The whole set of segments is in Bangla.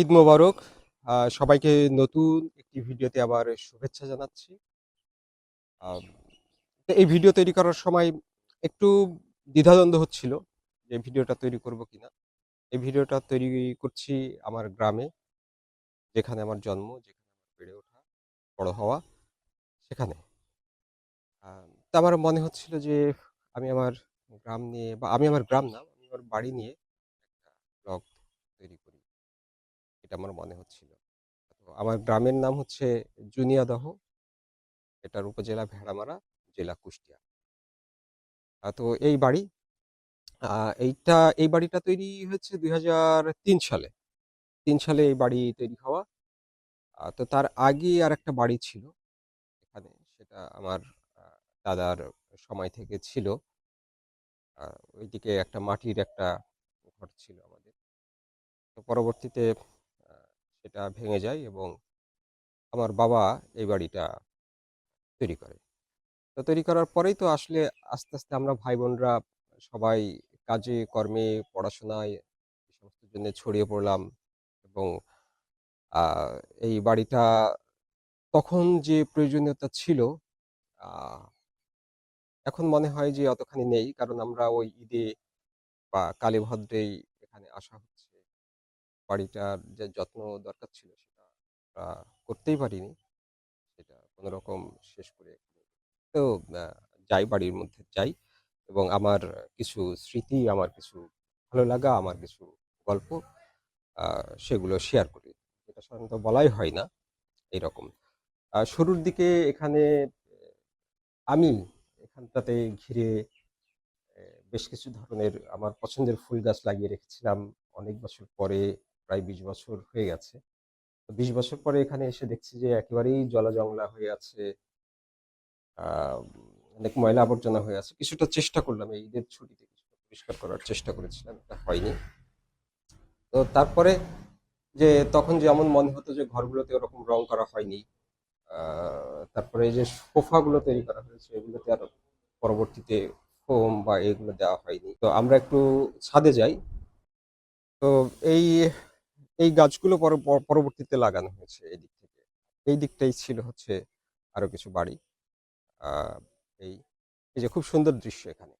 ঈদ মোবারক। সবাইকে নতুন একটি ভিডিওতে আবার শুভেচ্ছা জানাচ্ছি। এই ভিডিও তৈরি করার সময় একটু দ্বিধাদ্বন্দ্ব হচ্ছিল যে ভিডিওটা তৈরি করব কিনা। এই ভিডিওটা তৈরি করছি আমার গ্রামে, যেখানে আমার জন্ম, যেখানে আমার বেড়ে ওঠা, বড় হওয়া, সেখানে। তা আমার মনে হচ্ছিল যে আমি আমার গ্রাম নিয়ে বা আমি আমার গ্রাম না, আমি আমার বাড়ি নিয়ে একটা ব্লগ তৈরি করি এটা আমার মনে হচ্ছিল। আমার গ্রামের নাম হচ্ছে জুনিয়াদহ। এটার উপজেলা ভেড়ামারা, জেলা কুষ্টিয়া। তো এই বাড়ি এইটা, এই বাড়িটা তৈরি হয়েছে দুই হাজার তিন সালে। তিন সালে এই বাড়ি তৈরি হওয়া। তো তার আগে আর একটা বাড়ি ছিল। এখানে সেটা আমার দাদার সময় থেকে ছিল। ওইদিকে একটা মাটির একটা ঘর ছিল আমাদের। তো পরবর্তীতে সেটা ভেঙে যায় এবং আমার বাবা এই বাড়িটা তৈরি করে। তো তৈরি করার পরেই তো আসলে আস্তে আস্তে আমরা ভাই বোনরা সবাই কাজে, কর্মে, পড়াশোনায় সমস্ত জন্য ছড়িয়ে পড়লাম এবং এই বাড়িটা তখন যে প্রয়োজনীয়তা ছিল এখন মনে হয় যে অতখানি নেই কারণ আমরা ওই ঈদে বা কালী ভদ্রেই এখানে আসা হচ্ছে। বাড়িটার যে যত্ন দরকার ছিল সেটা করতেই পারিনি। সেটা কোনো রকম শেষ করে তো যাই বাড়ির মধ্যে যাই এবং আমার কিছু স্মৃতি আমার কিছু ভালো লাগা আমার কিছু গল্প সেগুলো শেয়ার করি। এটা সাধারণত বলাই হয় না এইরকম আহ, শুরুর দিকে এখানে আমি এখানটাতে ঘিরে বেশ কিছু ধরনের আমার পছন্দের ফুল গাছ লাগিয়ে রেখেছিলাম। অনেক বছর পরে প্রায় বিশ বছর হয়ে গেছে। বিশ বছর পরে এখানে এসে দেখছি যে একেবারেই জলাজংলা হয়ে আছে অনেক ময়লা আবর্জনা হয়ে আছে। কিছুটা চেষ্টা করলাম, এই ঈদের ছুটিতে কিছুটা পরিষ্কার করার চেষ্টা করেছিলাম, এটা হয়নি। তো তারপরে যে তখন যেমন মনে হতো যে ঘরগুলোতে ওরকম রং করা হয়নি তারপরে যে সোফাগুলো তৈরি করা হয়েছে, এগুলোতে আর পরবর্তীতে ফোম বা এগুলো দেওয়া হয়নি। তো আমরা একটু ছাদে যাই। তো এই এই গাছগুলো পর- পর- পরবর্তীতে লাগানো হয়েছে এই দিক থেকে। এই দিকটাই ছিল হচ্ছে আরও কিছু বাড়ি। এই এই যে খুব সুন্দর দৃশ্য এখানে।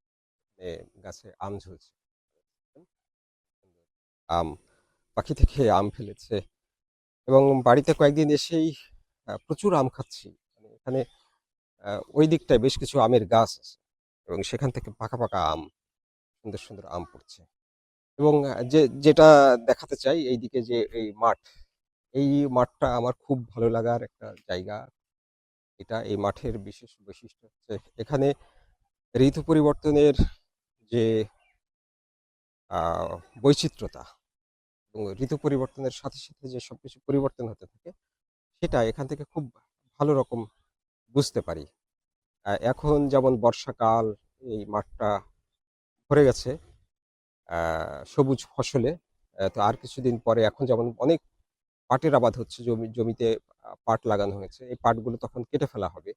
গাছে আম ঝুলছে। আম, পাখি থেকে আম ফেলেছে। এবং বাড়িতে কয়েকদিন এসেই প্রচুর আম খাচ্ছি। মানে এখানে ওই দিকটায় বেশ কিছু আমের গাছ আছে। এবং সেখান থেকে পাকা পাকা আম, সুন্দর সুন্দর আম পড়ছে। এবং যে, যেটা দেখাতে চাই এইদিকে যে, এই মাঠ, এই মাঠটা আমার খুব ভালো লাগার একটা জায়গা। এটা এই মাঠের বিশেষ বৈশিষ্ট্য হচ্ছে এখানে ঋতু পরিবর্তনের যে বৈচিত্র্যতা এবং ঋতু পরিবর্তনের সাথে সাথে যে সব কিছু পরিবর্তন হতে থাকে, সেটা এখান থেকে খুব ভালো রকম বুঝতে পারি। এখন যেমন বর্ষাকাল এই মাঠটা ভরে গেছে সবুজ ফসলে তো আর কিছুদিন পরে এখন যেমন অনেক পাটের আবাদ হচ্ছে, জমি, জমিতে পাট লাগানো হয়েছে, এই পাটগুলো তখন কেটে ফেলা হবে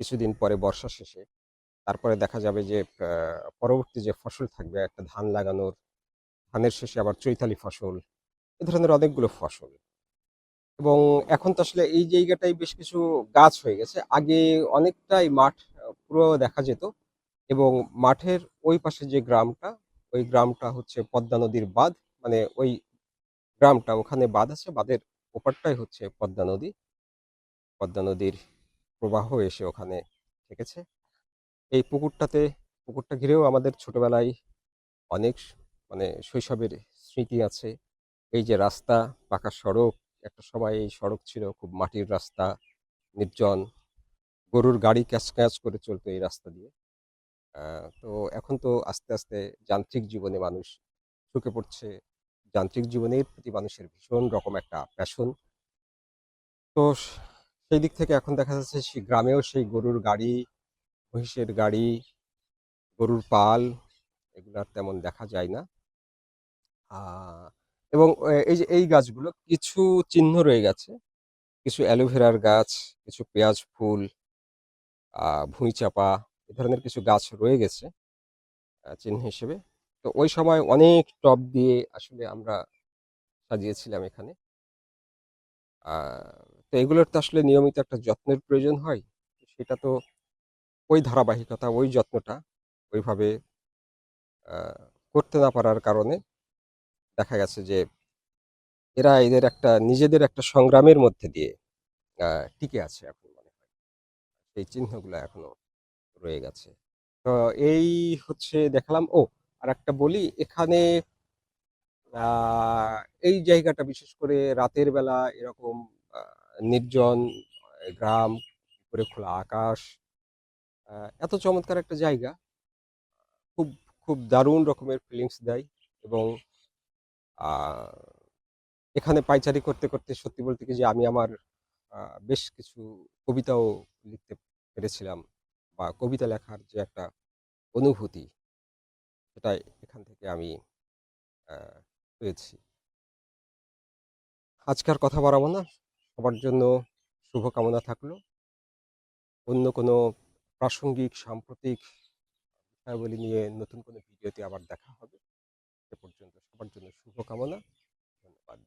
কিছুদিন পরে বর্ষা শেষে। তারপরে দেখা যাবে যে পরবর্তী যে ফসল থাকবে, একটা ধান লাগানোর, ধানের শেষে আবার চৈতালি ফসল, এ ধরনের অনেকগুলো ফসল। এবং এখন তো আসলে এই জায়গাটাই বেশ কিছু গাছ হয়ে গেছে। আগে অনেকটাই মাঠ পুরো দেখা যেত এবং মাঠের ওই পাশে যে গ্রামটা ওই গ্রামটা হচ্ছে পদ্মা নদীর বাঁধ। মানে ওই গ্রামটা ওখানে বাঁধ আছে, বাঁধের ওপারটাই হচ্ছে পদ্মা নদী। পদ্মা নদীর প্রবাহ এসে ওখানে থেকেছে। এই পুকুরটাতে, পুকুরটা ঘিরেও আমাদের ছোটবেলায় অনেক মানে শৈশবের স্মৃতি আছে। এই যে রাস্তা, পাকা সড়ক, একটা সময় এই সড়ক ছিল খুব মাটির রাস্তা, নির্জন। গরুর গাড়ি ক্যাচ ক্যাচ করে চলতো এই রাস্তা দিয়ে। তো এখন তো আস্তে আস্তে যান্ত্রিক জীবনে মানুষ ঢুকে পড়ছে। যান্ত্রিক জীবনের প্রতি মানুষের ভীষণ রকম একটা প্যাশন তো সেই দিক থেকে এখন দেখা যাচ্ছে সেই গ্রামেও সেই গরুর গাড়ি, মহিষের গাড়ি, গরুর পাল এগুলো আর তেমন দেখা যায় না। এবং এই যে এই গাছগুলো কিছু চিহ্ন রয়ে গেছে। কিছু অ্যালোভেরার গাছ, কিছু পেঁয়াজ ফুল ভুঁই চাপা এ ধরনের কিছু গাছ রয়ে গেছে চিহ্ন হিসেবে। তো ওই সময় অনেক টব দিয়ে আসলে আমরা সাজিয়েছিলাম এখানে। তো এগুলোর তো আসলে নিয়মিত একটা যত্নের প্রয়োজন হয়। সেটা তো ওই ধারাবাহিকতা, ওই যত্নটা ওইভাবে করতে না পারার কারণে দেখা গেছে যে এরা এদের একটা নিজেদের একটা সংগ্রামের মধ্যে দিয়ে টিকে আছে এখন মনে হয়। সেই চিহ্নগুলো এখনও রয়ে গেছে। তো এই হচ্ছে দেখালাম। ও আর একটা বলি, এখানে এই জায়গাটা বিশেষ করে রাতের বেলা এরকম নির্জন গ্রাম উপরে খোলা আকাশ এত চমৎকার একটা জায়গা। খুব খুব দারুণ রকমের ফিলিংস দেয় এবং এখানে পাইচারি করতে করতে সত্যি বলতে কি যে আমি আমার বেশ কিছু কবিতাও লিখতে পেরেছিলাম। বা কবিতা লেখার যে একটা অনুভূতি সেটা এখান থেকে আমি পেয়েছি। আজকার কথা বাড়াবো না। সবার জন্য শুভকামনা থাকল। অন্য কোনো প্রাসঙ্গিক, সাম্প্রতিক বিষয়াবলী নিয়ে নতুন কোনো ভিডিওতে আবার দেখা হবে। সে পর্যন্ত সবার জন্য শুভকামনা। ধন্যবাদ।